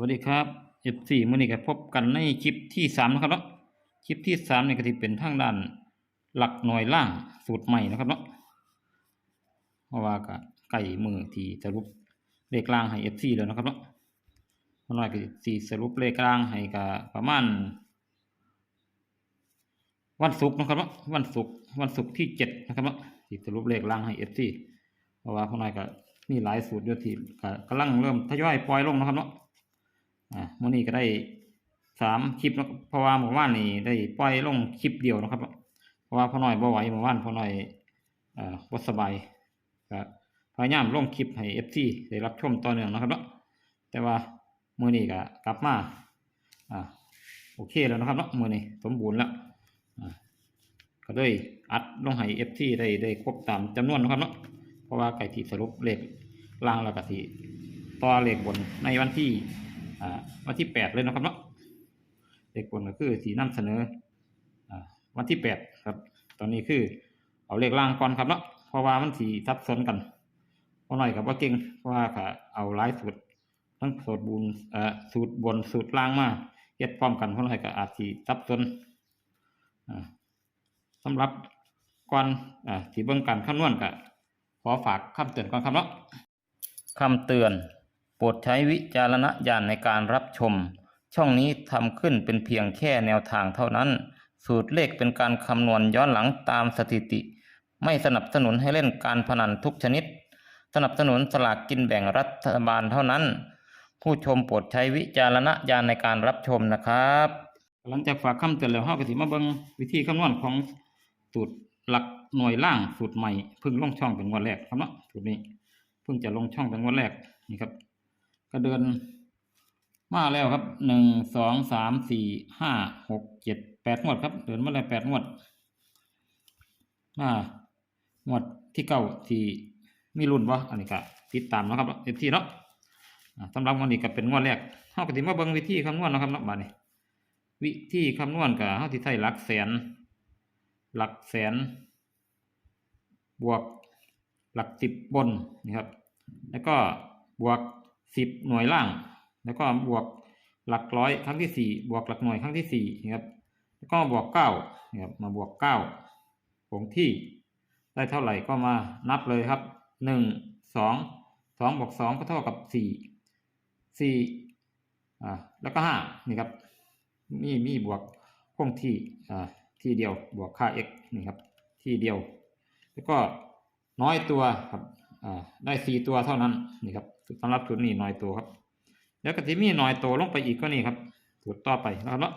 วัสดีครับ F4 มื้อนี้ก็พบกันในคลิปที่สามนะครับเนาะคลิปที่สามนี่ก็ที่เป็นทางด้านหลักหน่วยล่างสูตรใหม่นะครับเนาะเพราะว่าก็ใกล้มือที่สรุปเลขล่างให้ F4 แล้วนะครับเนาะเพราะน้อยก็สิสรุปเลขล่างให้ก็ประมาณ วันศุกร์นะครับเนาะวันศุกร์วันศุกร์ที่เจ็ดนะครับเนาะที่สรุปเลขล่างให้ F4 เพราะว่าพ่อน้อยก็มีหลายสูตรอยู่ที่ก็กำลังเริ่มทยอยปล่อยลงนะครับเนาะ อ่ามื่อนี้ก็ได้สามคลิปเพราะว่าเมื่อวานนี้ได้ปล่อยลงคลิปเดียวนะครับ เพราะว่าพ่อน้อยบ่ไหวเมื่อวานพ่อน้อยอ่าบ่สบายก็พยายามลงคลิปให้เอฟซีได้รับชมต่อเนื่องนะครับเนาะแต่ว่ามื่อนี้ก็กลับมาอ่าโอเคแล้วนะครับเนาะมื่อนี้สมบูรณ์แล้วอ่าก็เลยอัดลงให้เอฟซีได้ได้ครบตามจำนวนนะครับเนาะเพราะว่าไก่ที่สรุปเลขล่างแล้วก็ที่ต่อเลขบนในวันที่ วันที่แปดเลยนะครับเนาะเด็กคนก็คือสีนํเสนออ่าวันที่แปดครับ ตอนนี้คือเอาเลขล่างก่อนครับเนาะเพราะว่ามันสีทับซ้อนกันเพราะหน่อยกับว่าเก่งเพราะว่าเอาหลายสูตรทั้งสูตรบุญอ่อสูตรบนสูตรล่างมาเฮ็ดพร้อมกันเพราะหน่อยก็อาจสีทับซ้อนอ่าสำหรับก่อนอ่าสีเบิ่งการคำนวณก็ขอฝากคำเตือนก่อนครับเนาะคำเตือน รดใช้วิจารณญาณในการรับชม ช่องนี้ทำขึ้นเป็นเพียงแค่แนวทางเท่านั้น สูตรเลขเป็นการคำนวณย้อนหลังตามสถิติ ไม่สนับสนุนให้เล่นการพนันทุกชนิด สนับสนุนสลากกินแบ่งรัฐบาลเท่านั้น ผู้ชมโปรดใช้วิจารณญาณในการรับชมนะครับหลังจากฝากคำเตือนแล้วเฮาก็สิมาเบิงวิธีคำนวณของสูตรหลักหน่วยล่างสูตรใหม่เพิ่งลงช่องเป็นวันแรกครับเนาะสูตรนี้เพิ่งจะลงช่องเป็นวันแรกนี่ครับ ก็เดินมาแล้วครับหนึ่งสองสามสี่ห้าหกเจ็ดแปดงวดครับ เดินมาแล้วแปดงวดมางวดที่เก้าที่มีรุ่นวะอันนี้ก็ติดตามนะครับเอฟทีเนาะสำหรับวันนี้ก็เป็นงวดแรกเฮาก็สิมาเบิ่งวิธีคำนวณนะครับเนาะบัดนี้ วิธีคำนวณก็เฮาสิใช้หลักแสน หลักแสน บวกหลักสิบบนนี่ครับ แล้วก็บวก สิบหน่วยล่าง แล้วก็บวกหลักร้อยครั้งที่สี่บวกหลักหน่วยครั้งที่สี่นะครับแล้วก็บวกเก้านะครับมาบวกเก้าคงที่ได้เท่าไหร่ก็มานับเลยครับหนึ่งสองสองบวกสองก็เท่ากับสี่สี่อ่าแล้วก็ห้านี่ครับมีมีบวกคงที่อ่าที่เดียวบวกค่า x นี่ครับที่เดียว แล้วก็น้อยตัวครับอ่าได้สี่ตัวเท่านั้นนี่ครับ สำหรับสูตรนี้น้อยตัวครับ แล้วก็ที่มีน้อยตัวลงไปอีกก็นี่ครับสูตรต่อไปแล้วเนาะ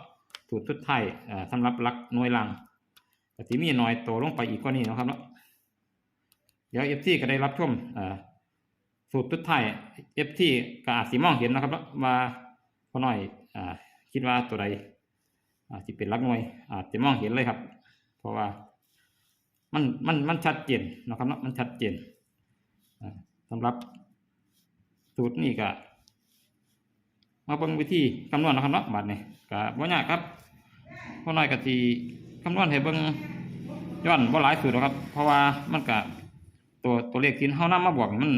สูตรสุดท้ายอ่าสำหรับลักหน่วยลังก็ที่มีน้อยตัวลงไปอีกก็นี่นะครับเนาะเดี๋ยวเอฟซีก็ได้รับชมอ่าสูตรสุดท้ายเอฟซีก็อาจสิมองเห็นนะครับเนาะว่าพอหน่อยอ่าคิดว่าตัวใดอาจจะเป็นลักหน่วย อาจจะมองเห็นเลยครับ เพราะว่ามันมันมันชัดเจนนะครับเนาะมันชัดเจนอ่าสำหรับ สูตรนี้ก็มาเบิ่งวิธีคำนวณนะครับเนาะบัดนี้ก็บ่ยากครับเพอน้อยก็สิคำนวณให้เบิ่งย้อนบ่หลายสูตรหรอกครับ เพราะว่ามันก็ตัวตัวเลขที่เฮานำมาบวกมัน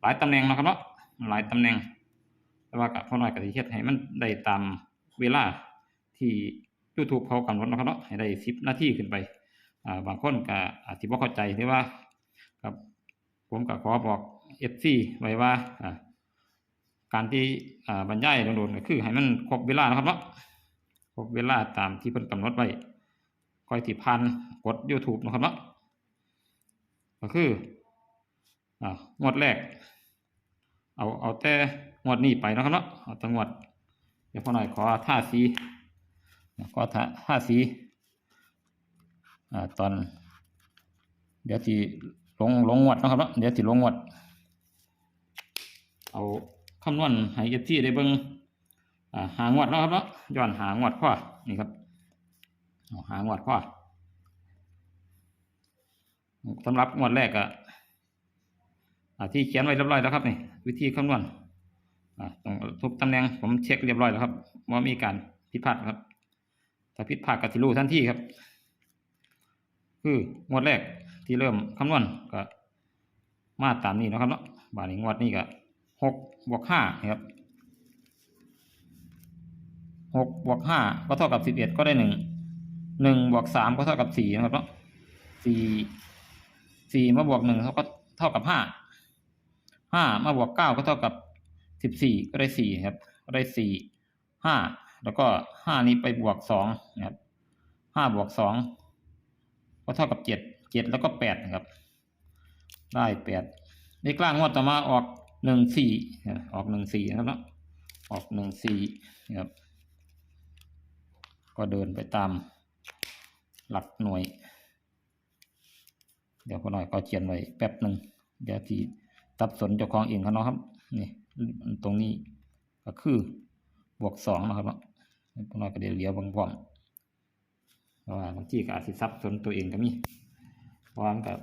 หลายตำแหน่งนะครับเนาะหลายตำแหน่ง แต่ว่าก็พอน้อยก็สิเฮ็ดให้มันได้ตามเวลาที่ YouTube เขากำหนดนะครับเนาะให้ได้10นาทีขึ้นไปอ่าบางคนก็อาจจะบ่เข้าใจหรือว่าครับผมก็ขอบอก เอฟซีไว้ว่าการที่บรรยายโดนๆก็คือให้มันครบเวลานะครับเนาะครบเวลาตามที่เพิ่นกำหนดไว้คอยที่พันกด YouTube นะครับเนาะก็คืองวดแรก เอาเอาแต่งวดนี้ไปนะครับเนาะเอาแต่งวดเดี๋ยวพอหน่อยขอท่าสีขอท่าท่าสีอตอน เดี๋ยวที่ลงลงงวดนะครับเนาะเดี๋ยวที่ลงงวด เอาคำนวณให้เอฟซีได้เบิ่งหางวดเนาะครับเนาะย้อนหางวดข้อนี่ครับหางวดข้อสำหรับงวดแรกอะอ่าที่เขียนไว้เรียบร้อยแล้วครับนี่วิธีคำนวณตรงทุกตำแหน่งผมเช็คเรียบร้อยแล้วครับว่ามีการผิดพลาดครับถ้าผิดพลาดก็สิรู้ทันทีครับ คืองวดแรกที่เริ่มคำนวณก็มาตามนี้นะครับเนาะบาทนี้งวดนี้ก็ หกบวกห้าครับหกบวกห้าก็เท่ากับสิบเอ็ดก็ได้หนึ่งหนึ่งบวกสามก็เท่ากับสี่นะครับเนาะสี่สี่มาบวกหนึ่งเท่าก็เท่ากับห้าห้ามาบวกเก้าก็เท่ากับสิบสี่ก็ได้สี่ครับก็ได้สี่ห้าแล้วก็ห้านี้ไปบวกสองนะครับห้าบวกสองก็เท่ากับเจ็ดเจ็ดแล้วก็แปดนะครับ ได้แปดเลขล่างงวดต่อมาออก หนึ่งสี่ออกหนึ่งสี่นะครับเนาะออกหนึ่งสี่นะครับ ก็เดินไปตามหลักหน่วย เดี๋ยวพอหน่อยก็เขียนไว้แป๊บหนึ่งเดี๋ยวที่ตับสนเจ้าของเองเขาเนาะครับนี่ตรงนี้ก็คือบวกสองนะครับเนาะพอหน่อยก็เดี๋ยวเหลียวบางพร้อมเพราะว่าบางทีก็อาจจะซับสนตัวเองก็มีเพราะว่ามันก็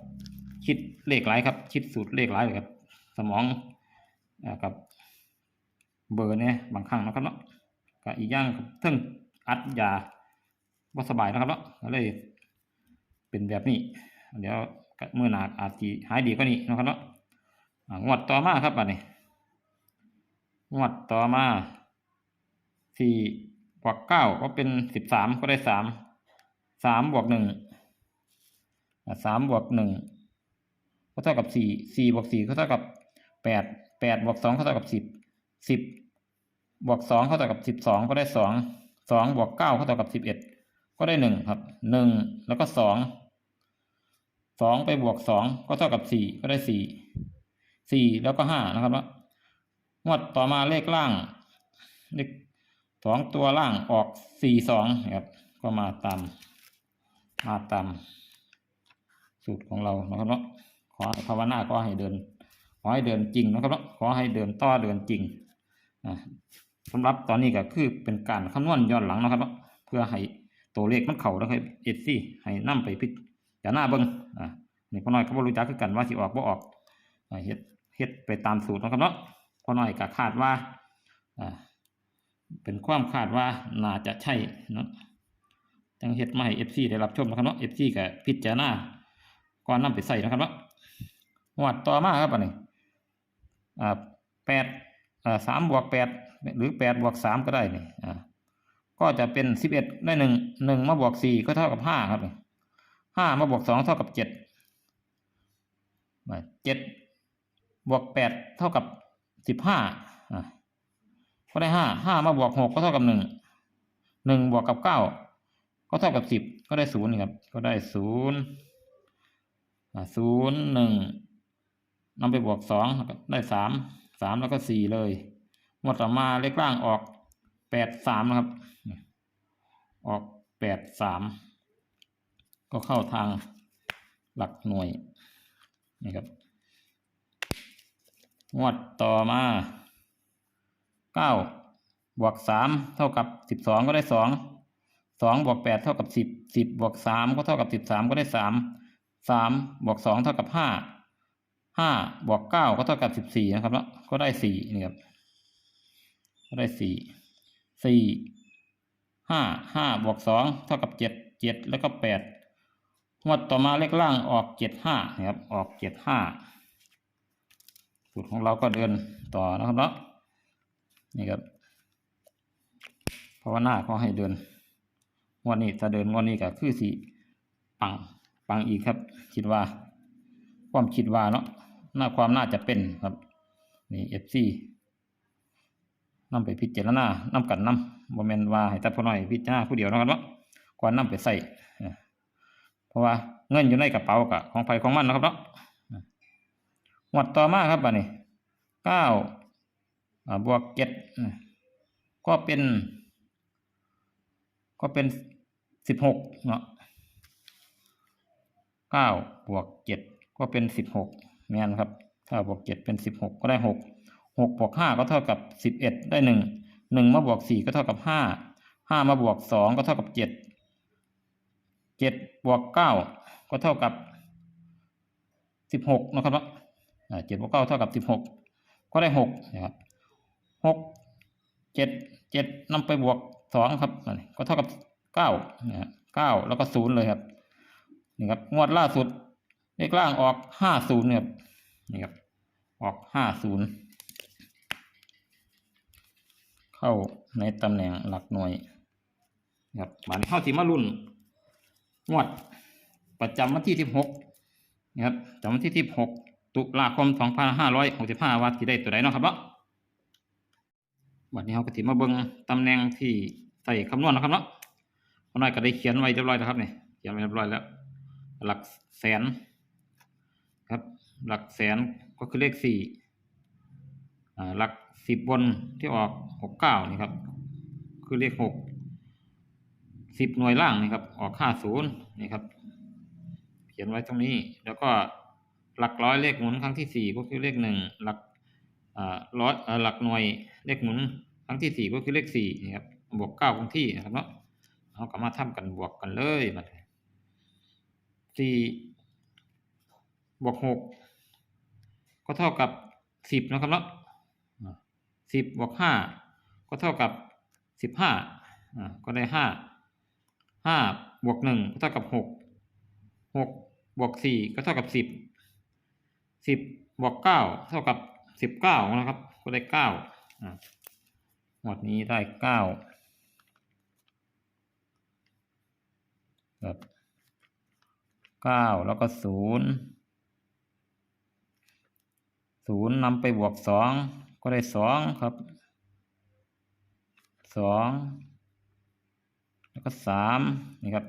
คิดเลขหลายครับ คิดสูตรเลขหลายเลยครับ สมอง กับเบอร์เนี่ยบางครั้งนะครับเนาะก็อีกอย่างก็เทิงอัดยาว่าสบายนะครับเนาะก็เลยเป็นแบบนี้ เดี๋ยวเมื่อหนาอาจจะหายดีกว่านี้นะครับเนาะงวดต่อมาครับบัดนี้งวดต่อมาสี่บวกเก้าก็เป็นสิบสามก็ได้สามสามบวกหนึ่งสามบวกหนึ่งก็เท่ากับสี่สี่บวกสี่ก็เท่ากับแปด แปดบวกสองเท่ากับสิบสิบบวกสองเท่ากับสิบสองก็ได้สองสองบวกเก้าเท่ากับสิบเอ็ดก็ได้หนึ่งครับหนึ่งแล้วก็สองสองไปบวกสองก็เท่ากับสี่ก็ได้สี่สี่แล้วก็ห้านะครับว่างวดต่อมาเลขล่างเลขสองตัวล่างออกสี่สองครับก็มาตามมาตามสูตรของเรานะครับเนาะขอภาวนาก็ให้เดิน ขอให้เดินจริงนะครับเนาะขอให้เดินต่อเดินจริงอ่าสำหรับตอนนี้ก็คือเป็นการคำนวณย้อนหลังนะครับเนาะเพื่อให้ตัวเลขมันเข่าแล้วให้เอซีให้นํไปพิจารณาเบิ้งอ่านี่พ่อน้อยก็บ่รู้จักคือกันว่าสิออกบ่ออกเฮ็ดเฮ็ดไปตามสูตรนะครับเนาะพ่อน้อยก็คาดว่าอ่าเป็นความคาดว่าน่าจะใช่เนาะจังเฮ็ดมาให้เอฟซีได้รับชมนะครับเนาะเอฟซีก็พิจารณาก่อนนํไปใส่นะครับเนาะงวดต่อมาครับอันนี้อ่า แปดอ่าสามบวกแปดหรือแปดบวกสามก็ได้นี่อ่าก็จะเป็นสิบเอ็ดได้หนึ่งหนึ่งมาบวกสี่ก็เท่ากับห้าครับห้ามาบวกสองเท่ากับเจ็ดเจ็ดบวกแปดเท่ากับสิบห้าอะก็ได้ห้าห้ามาบวกหกก็เท่ากับหนึ่งหนึ่งบวกกับเก้าก็เท่ากับสิบก็ได้ศูนย์ครับ ก็ได้ศูนย์ศูนย์หนึ่ง นำไปบวกสองได้สามสามแล้วก็สี่เลยงวดต่อมาเลขล่างออกแปดสามนะครับ ออกแปดสามก็เข้าทางหลักหน่วยนี่ครับงวดต่อมาเก้าบวกสามเท่ากับสิบสองก็ได้สองสองบวกแปดเท่ากับสิบสิบบวกสามก็เท่ากับสิบสามก็ได้สามสามบวกสองเท่ากับห้า ห้าบวกเก้าก็เท่ากับสิบสี่นะครับแล้วก็ได้สี่นี่ครับก็ได้สี่สี่ห้าห้าบวกสองเท่ากับเจ็ดเจ็ดแล้วก็แปดงวดต่อมาเลขล่างออกเจ็ดห้านะครับ ออกเจ็ดห้าสูตรของเราก็เดินต่อนะครับเนาะนี่ครับภาวนาเขาให้เดินงวันนี้ถ้าเดินงวันนี้ก็คือสีปังปังอีกครับ คิดว่า ความคิดว่าเนาะ น่าความน่าจะเป็นครับนี่เอฟซีนำไปพิจารณานำกันนำบ่แม่นว่าให้แต่พ่อน้อยพิจารณาผู้เดียวนะครับเนาะก่อนนำไปใส่เพราะว่าเงินอยู่ในกระเป๋ากับของไผของมันนะครับเนาะงวดต่อมาครับบัดนี้เก้าบวกเจ็ดก็เป็น ก็เป็นสิบหกเนาะเก้าบวกเจ็ดก็เป็นสิบหก แม่นครับ ถ้าบวกเจ็ดเป็นสิบหกก็ได้หกหกบวกห้าก็เท่ากับสิบเอ็ดได้หนึ่งหนึ่งมาบวกสี่ก็เท่ากับห้าห้ามาบวกสองก็เท่ากับเจ็ดเจ็ดบวกเก้าก็เท่ากับสิบหกนะครับเนาเจ็ดบวกเก้าเท่ากับสิบหกก็ได้หกนะครับหกเจ็ดเจ็ดนำไปบวกสองครับก็เท่ากับเก้านะเก้าแล้วก็ศูนย์เลยครับนี่ครับงวดล่าสุด เลขล่างออกห้าศูนย์เนี่ยนี่ครับ ออกห้าศูนย์เข้าในตำแหน่งหลักหน่วยครับบัดนี้เข้าสิมารุ่นงวดประจำวันที่สิบหกนะครับประจำวันที่สิบหกตุลาคมสองพันห้าร้อยหกสิบห้าว่าที่ได้ตัวใดเนาะครับเนาะวันนี้เราก็ถิมาเบิงตำแหน่งที่ใส่คำนวณนะครับเนาะน้อยก็ได้เขียนไว้เรียบร้อยแล้วครับเนี่ยเขียนไว้เรียบร้อยแล้ว หลักแสน ครับ หลักแสนก็คือเลขสี่หลักสิบบนที่ออกหกเก้านี่ครับ คือเลขหกสิบหน่วยล่างนี่ครับ ออกห้าศูนย์นี่ครับ เขียนไว้ตรงนี้ แล้วก็หลักร้อยเลขหมุนครั้งที่สี่ก็คือเลขหนึ่งหลักร้อยหลักหน่วยเลขหมุนครั้งที่สี่ก็คือเลขสี่นี่ครับบวกเก้าคงที่นะครับเนาะเอากลับมาทำกันบวกกันเลยมาสี่ บวกหกก็เท่ากับสิบนะครับเนาะสิบบวกห้าก็เท่ากับสิบห้าอ่าก็ได้ห้าห้าบวกหนึ่งก็เท่ากับหกหกบวกสี่ก็เท่ากับสิบสิบบวกเก้าเท่ากับสิบเก้านะครับ ก็ได้เก้าหมดนี้ได้เก้าครับเก้าแล้วก็ศูนย์ ศูนย์นำไปบวกสองก็ได้สองครับสองแล้วก็สามนี่ครับ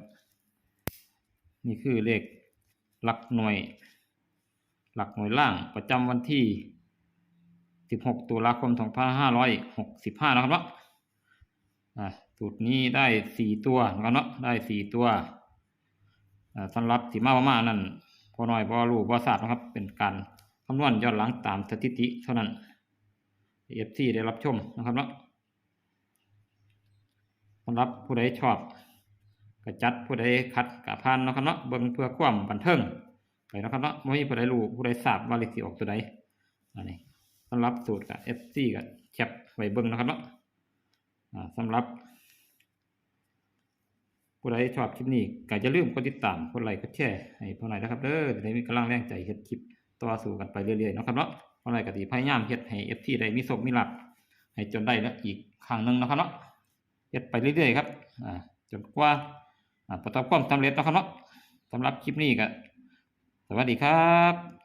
นี่คือเลขหลักหน่วย หลักหน่วยล่างประจำวันที่ 16 ตุลาคม 2565 นะครับเนาะอ่าสูตรนี้ได้ 4 ตัวนะครับเนาะได้ 4 ตัวสำหรับสีมาประมาณนั้นพอหน้อยพอรู้พอทราบนะครับเป็นการ คำนวณย้อนหลังตามสถิติเท่านั้นเอฟซีได้รับชมนะครับเนาะสำหรับผู้ใดชอบก็จัดผู้ใดคัดกะพานนะครับเนาะเบิ่งเพื่อความบันเทิงไปนะครับเนาะบ่มีผู้ใดรู้ผู้ใดทราบว่าเลขสิออกตัวใดอันนี้สำหรับสูตรกับ FC กับแคปไว้เบิ่งนะครับเนาะอ่าสำหรับผู้ใดชอบคลิปนี้ก็อย่าลืมกดติดตามกดไลค์กดแชร์ให้พ่อหน่อยนะครับเด้อจะได้มีกำลังแรงใจเฮ็ดคลิป ต่อสู้กันไปเรื่อยๆนะครับเนาะพ่อหน่อยก็สิพยายามเฮ็ดให้เอฟทีได้มีศพมีหลักให้จนได้แล้วอีกครั้งหนึ่งนะครับเนาะเฮ็ดไปเรื่อยๆครับอ่าจนกว่าอ่าประสบความสำเร็จนะครับเนาะสำหรับคลิปนี้ก็สวัสดีครับ